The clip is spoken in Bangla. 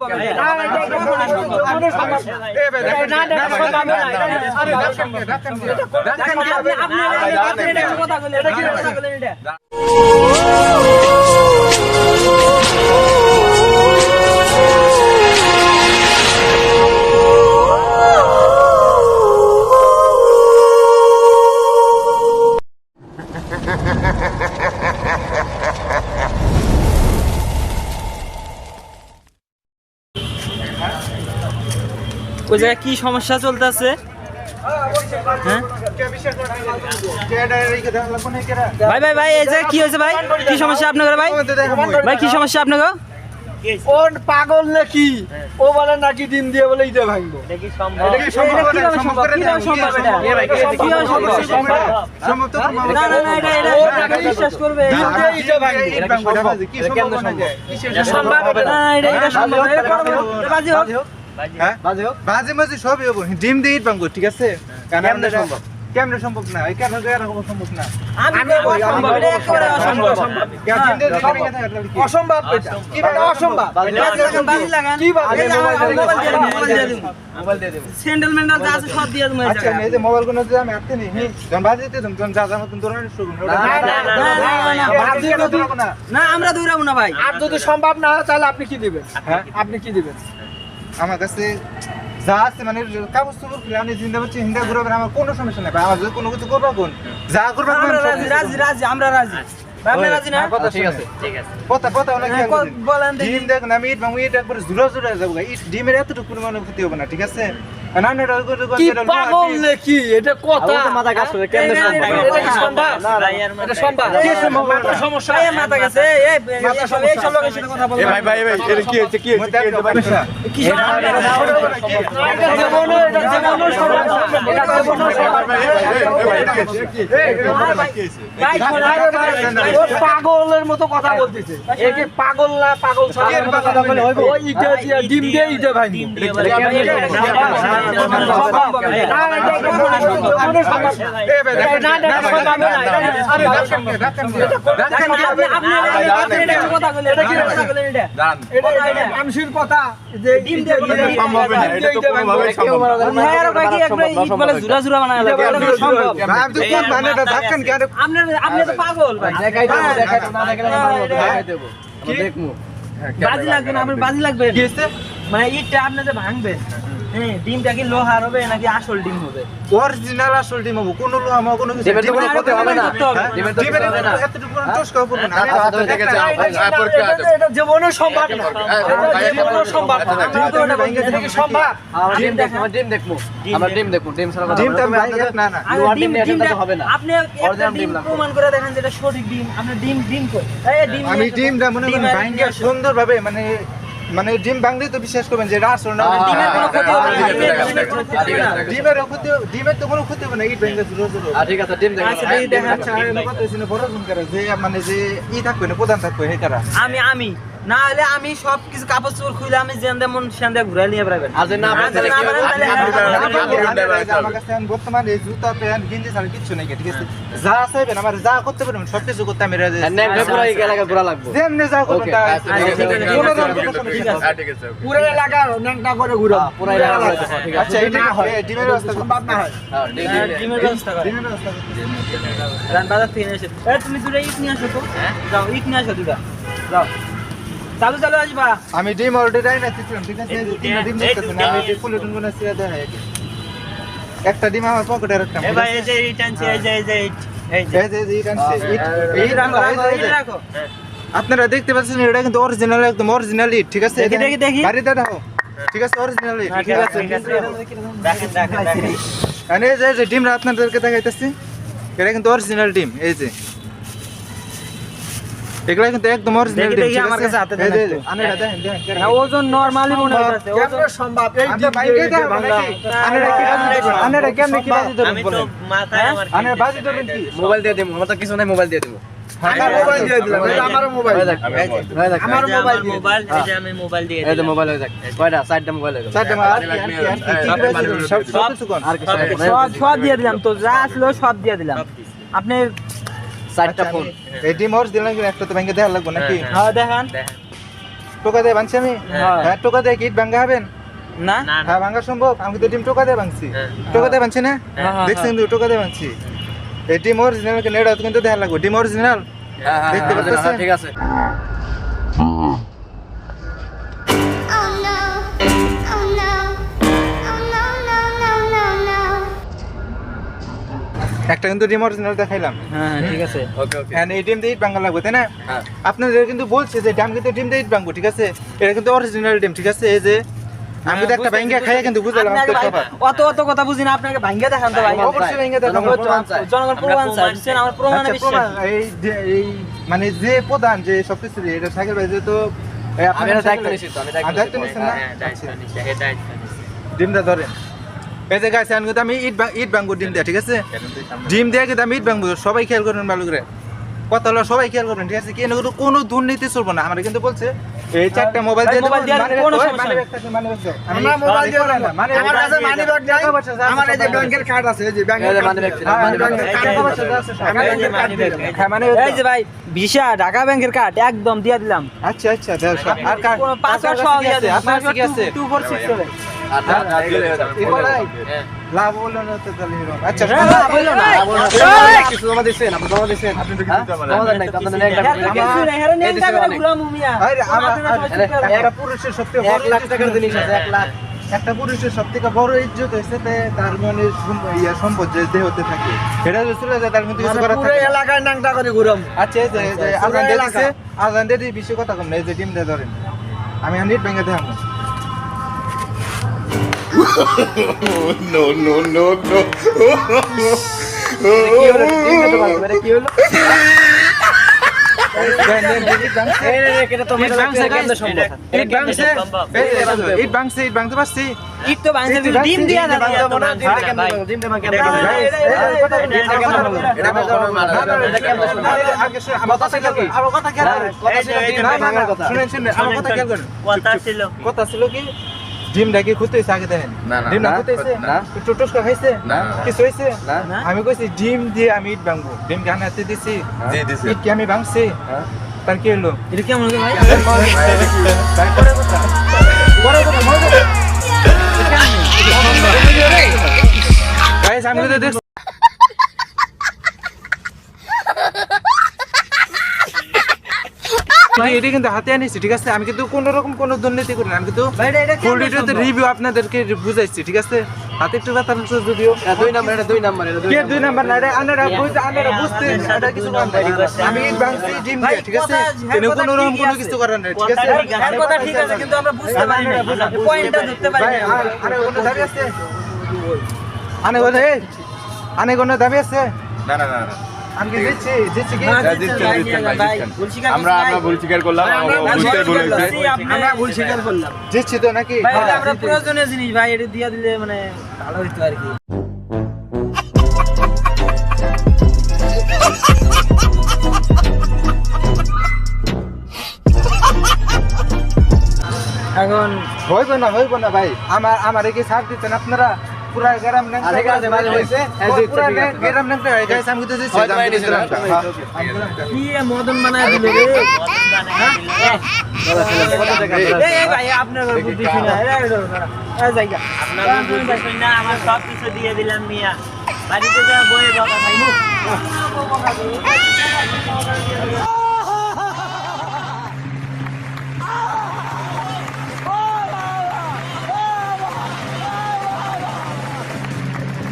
আপনি আপনি কথা বলেন এটা কি কথা বলেন এটা? ওই জায়গায় কি সমস্যা চলতেছে? হ্যাঁ? ভাই ভাই ভাই এই জায়গায় কি হয়েছে ভাই? কি সমস্যা আপনাদের ভাই? ভাই কি সমস্যা আপনাদের? কোন পাগল নাকি? ও বলে নাকি ডিম দিয়ে বলে ইটা ভাঙবো। সম্ভব? এটা বাজি মাঝে সবই হব। ডিম দিয়ে ইট ভাঙবো ঠিক আছে? কেমনে সম্ভব? কেমনে সম্ভব না? এই কেন এরকম সম্ভব না? আমি বলব এটা একেবারে অসম্ভব। কেন ডিম দিয়ে দিতে গেছে তাহলে কি? অসম্ভব এটা। এটা অসম্ভব। বাজি লাগান। কি বাজি? এই যে আমার মোবাইল দিয়ে দিন মোবাইল দিয়ে দিন স্যান্ডেল ম্যান্ডেল যা আছে সব দিয়ে দেবো আচ্ছা এই যে মোবাইলগুলো আমি হাতে নিই যখন বাজে দিতে তুমি যখন যা যা মতন ধরনের শুরু না, না, না, না, বাজি না? না আমরা দৌড়াবো না ভাই। আর যদি সম্ভব না হয় তাহলে আপনি কি দিবেন? হ্যাঁ? আপনি কি দিবেন? আমার কাছে যা আছে মানে কাগজ চুপুর খুলে আমি চিন্তা করছি হিন্দা ঘুরাবেন আমার কোনো সমস্যা নাই। ভাই আমার যদি কোনো কিছু করবা কোন? যা করবা আমরা রাজি রাজি রাজি আমরা রাজি। ডিমের এতটুকু পরিমাণে ক্ষতি হবে না ঠিক আছে? এটা করে করে কি পাগল নাকি এটা কথা মাথা কাজ করে কেমনে সম্ভব এটা কি সম্ভব এটা সম্ভব কি সম্ভব? মাথার সমস্যা এই মাথা গেছে এই এই সব এই সব লোকের সাথে কথা বলব মধ্যে একটা সমস্যা। কি সম্ভব? এটা জীবনে এটা জীবনে সম্ভব এটা জীবনে সম্ভব ভাই, শোনো, ও পাগলের মতো কথা বলতেছে একে পাগল না পাগল ছাড়া কথা বলে হইব ও ইটা দিয়ে ডিম দিয়ে ইটা ভাই, মানুষের কথা যে জুরা জুরা বানায় আপনি তো পাগল বাজি লাগবে না। আপনার বাজি লাগবে মানে ইটটা আপনি যে ভাঙবেন হ্যাঁ ডিমটা কি লোহার হবে নাকি আসল ডিম হবে? অরিজিনাল আসল ডিম হব কোনো লোহা মা কোনো কিছু ডিমের কোনো ক্ষতি হবে না। করতে হবে। ডিমের তো ডিমের না। এতটুকু কোনো টোস খাওয়া না। আমি হাতে দেখেছি, এটা- এটা- এটা- এটা জীবনে সম্ভব না এটা সম্ভব না ডিম তো ওটা ভেঙে এটা কি সম্ভব ডিম দেখব আমরা ডিম দেখব। আমরা ডিম দেখব ডিম ছাড়া কথা ডিমটা না। না না। লোহার ডিম ডিম দিয়ে ডিমটা এটা তো হবে না। আপনি একটা ডিম ডিম প্রমাণ করে দেখেন যেটা সঠিক ডিম। আপনি ডিম ডিম কই? এই ডিম আমি ডিমটা মনে করেন ডিমের- ভাঙে সুন্দর ভাবে মানে মানে ডিম ভাঙলেই তো বিশ্বাস করবেন যে রাস না। হ্যাঁ, ডিমের কোনো ক্ষতি হবে না। ঠিক আছে, ডিমের- কোনো ক্ষতি হবে না। ডিমের ক্ষতি ডিমের তো কোনো ক্ষতি হবে না ইট ভেঙে জুড়ো আচ্ছা, ঠিক আছে ডিম দেখা আচ্ছা, এই দেখা আচ্ছা বড় জন করে যে মানে যে ই থাকবে না প্রধান থাকবে হে কারা আমি আমি। না হলে আমি সব কিছু কাপড় চোপড় খুলে আমি যেন তেমন সেন দিয়ে ঘুরাই নিয়ে বেড়াবেন আর না কাছে বর্তমানে এই জুতা প্যান্ট গেঞ্জি ছাড়া কিচ্ছু নেই ঠিক আছে? যা চাইবেন আমার যা করতে পারবেন সব কিছু করতে আমি রাজি ঘুরা ঘুরা যেমনি যা করবেন। পুরো এলাকা ন্যাংটা করে ঘুরো হ্যাঁ, পুরো এলাকা ঘুরে আচ্ছা এটা হয়। ডিমের ব্যবস্থা। না হয়। হ্যাঁ, হ্যাঁ, ডিমের ব্যবস্থা ডিমের ব্যবস্থা রান বাজার থেকে নিয়ে এসে তুমি দুটো ইট নিয়ে আসো তো। যাও ইট নিয়ে আসো দুটা। যাও। চালু চালু আসবা আমি ডিম অলরেডি আইনা দিছিলাম ঠিক আছে তিনটা ডিম আমি এই দেখাই আগে। একটা ডিম আমার পকেটে রাখতাম এই ভাই এই যে এই যে এই যে এই যে এই রাখো এই রাখো আপনারা দেখতে পাচ্ছেন এটা কিন্তু অরিজিনাল একদম অরিজিনাল ইট ঠিক আছে দেখি, দেখি। বাড়িতে ঠিক আছে অরিজিনাল ইট হ্যাঁ, ঠিক আছে দেখেন দেখেন দেখেন এই যে এই যে ডিমটা আপনাদেরকে দেখাইতেছি এটা কিন্তু অরিজিনাল ডিম এই যে এগুলা কিন্তু একদম অরিজিনাল ডিম ঠিক আমার কাছে হাতে দেন দেখেন, দেখেন। হ্যাঁ, ওজন নরমালি মনে হচ্ছে ওজন সম্ভব এই আমরা ডিম কি কেমনে কি বাজি ধরবেন বলেন? হ্যাঁ? আনেরা বাজি ধরবেন কি? মোবাইল দিয়ে দেবো আমার তো কিছু নাই মোবাইল দিয়ে দেবো আমার মোবাইল দিয়ে দিলাম আমার মোবাইল হয়ে হয়ে। আমার মোবাইল এই যে আমি মোবাইল দিয়ে এই যে মোবাইল হয়ে যাক কয়টা মোবাইল হয়ে আর? সব- সব দিয়ে তো যা আসলো সব দিয়ে দিলাম আপনি চারটা আচ্ছা, ফোন আমি- এই ডিম অরিজিনাল কিন্তু একটা তো ভেঙে দেওয়া লাগবে নাকি? হ্যাঁ দেখান। টোকা দিয়ে ভাঙছি আমি? হ্যাঁ। হ্যাঁ। টোকা দিয়ে কিট ভাঙ্গা হবেন না। হ্যাঁ ভাঙা সম্ভব। আমি তো ডিম টোকা দিয়ে ভাঙছি টোকা দিয়ে ভাঙছি না? হ্যাঁ, দেখছেন কিন্তু টোকা দিয়ে ভাঙছি এই ডিম অরিজিনাল কিন্তু এটা কিন্তু দেখা লাগবে। ডিম অরিজিনাল হ্যাঁ হ্যাঁ দেখতে হ্যাঁ, পাচ্ছেন? ঠিক আছে। একটা কিন্তু ডিম অরিজিনাল দেখাইলাম। হ্যাঁ হ্যাঁ, ঠিক আছে। ওকে ওকে। হ্যাঁ এই ডিম দিয়ে ইট ভাঙা লাগবে তাই না? হ্যাঁ। আপনাদের কিন্তু বলছে যে ডাম কিন্তু ডিম দিয়ে ইট ভাঙবো ঠিক আছে? এটা কিন্তু অরিজিনাল ডিম ঠিক আছে? এই যে আমি তো একটা ভাঙ্গা খাইয়া কিন্তু বুঝলাম অত অত কথা বুঝি না আপনাকে ভাঙ্গা দেখান তো ভাই। অবশ্যই ভেঙে দেখাবো। জনগণ প্রমাণ বুঝছেন? আমার প্রমাণে আচ্ছা, বিশ্বাস এই যে- এই মানে যে প্রধান যে সবকিছু দিয়ে, এটা সাইকেল ভাই এই আপনার আমি দায়িত্ব নিছি তো, আমি দায়িত্ব দায়িত্ব নিছি, নিছেন না? হ্যাঁ, আচ্ছা। ডিমটা ধরেন। এই গাছ কিন্তু আমি ইট ইট ভাঙবো ডিম দিয়ে ঠিক আছে? ডিম দিয়ে আমি ইট ভাঙবো সবাই খেয়াল করবেন ভালো করে। কথা হলো সবাই খেয়াল করবেন ঠিক আছে? কেন কিন্তু কোনো দুর্নীতি চলবো না। আমরা কিন্তু বলছে এই চারটা মোবাইল দিয়ে মোবাইল দিয়ে মানে কোনো সমস্যা মানে মানে আমরা মোবাইল দিয়ে মানে আমার কাছে মানি ব্যাগ নাই আমার এই যে ব্যাংকের কার্ড আছে। এই যে ব্যাংকের কার্ড মানে এই যে ভাই ভিসা ঢাকা ব্যাংকের কার্ড একদম দিয়ে দিলাম। আচ্ছা আচ্ছা আর কার্ড পাসওয়ার্ড সহ দিয়ে আছে? 246 একটা পুরুষের সব থেকে বড় ইজ্জত হয়েছে তার মানে ইয়া সম্পদ যে দেহতে থাকে। এটা চলে যায় তার মধ্যে কিছু করার থাকে এলাকায় নাংটা করে ঘুরাম। আচ্ছা আজান দিয়ে দিছে, আজান দিয়ে দিয়ে বেশি কথা কম না এই যে ডিম দিয়ে ধরেন। আমি হান্ড্রেড ব্যাংকে দেখাবো। না মনে হয় না। না, না, খেয়াল করুন। কথা ছিল কথা ছিল কি ডিমটা কি খুঁজতে হয়েছে আগে দেখেন। না, না, ডিমটা না, খুঁজতে হয়েছে না। একটু টুসকা খাইছে না। কিছু হয়েছে? আমি কইছি ডিম দিয়ে আমি ইট ভাঙবো। ডিম কে হাতে দিছি দিছি। ইট কি আমি ভাঙছি। হ্যাঁ? তার কি হলো এটা কেমন হলো ভাই? তারপরে কথা। পরে কথা করে গাইস আমি তো দেখছি এটা কিন্তু হাতে আনিছি ঠিক আছে? আমি কিন্তু কোন রকম কোনো দুর্নীতি করি না। আমি কিন্তু ফুল রিভিউ আপনাদেরকে বুঝাইছি ঠিক আছে? হাতে একটু ব্যথা লাগছে যদিও। দুই নাম্বার, এটা দুই নাম্বার, এটা দুই কে নাম্বার। দুই নাম্বার। না এটা আনারা বুঝতে আনারা বুঝতে এটা কিছু আমি ডিম দিয়ে ঠিক আছে? ভাই, কোনো রকম কোনো কিছু করার নাই ঠিক আছে? এর কথা ঠিক আছে কিন্তু আমরা বুঝতে পারি না পয়েন্টটা ধরতে পারি না আরে কোনো দাবি আছে? আনে কোনো আনে কোনো দাবি আছে? না না না। হ্যাঁ, আমরা আমরা ভুল স্বীকার করলাম আমরা ভুল স্বীকার করলাম। তো নাকি? হ্যাঁ, আমরা প্রয়োজনীয় জিনিস ভাই এটা দিয়ে দিলে মানে ভালো হইতো আর কি। এখন হইব না হইব না ভাই। আমার আমার কি সার দিতেন আপনারা? পুরা গ্রাম নেন আছে, ভাই, হয়েছে? হ্যাঁ, পুরা আছে। গ্রাম আমি তো দিচ্ছি হয়তো আমি ভাই দিলাম। তুমি হ্যাঁ, দিলাম। কি মদন বানায় দিল রে? হ্যাঁ? এই, ভাই আপনার বুদ্ধি ছিল এই, জায়গা। আপনার বুদ্ধি শুনে। আমার সব কিছু দিয়ে দিলাম মিয়া। বাড়িতে যা বইয়ে বকা খাইমু